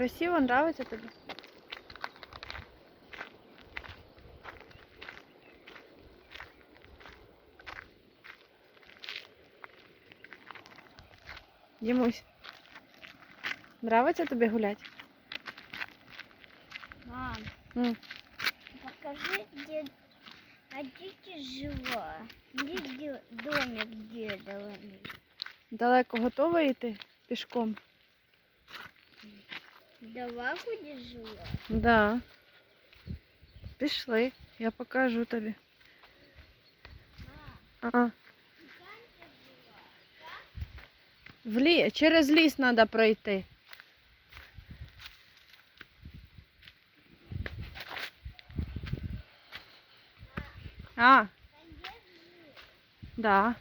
Красиво, нравиться тобі? Дімусь, нравиться тобі гуляти? Мам, М. покажи, где дети жила. Где де- домик дедовый? Далеко готова йти пішком? Дала где жила? Да. Пішли, я покажу тобі. А. В лі... Через ліс треба пройти. А. Да.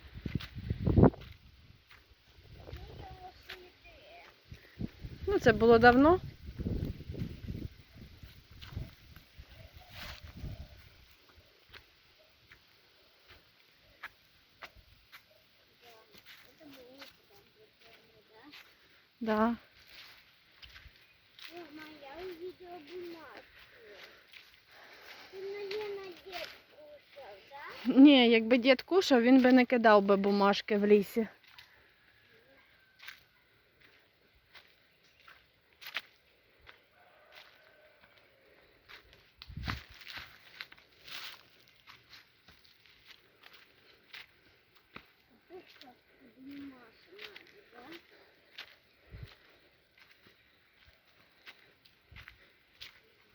Ну, це було давно. Да. Мама, я увидела бумажку. Ты, наверное, дед кушал, да? Ні, якби дід кушав, він би не кидав би бумажки в лісі. Тут как бумажка надо, да?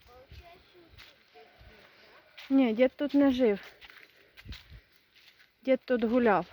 Получается, тут дед, да? Ні, дід тут не жив. Дід тут гуляв.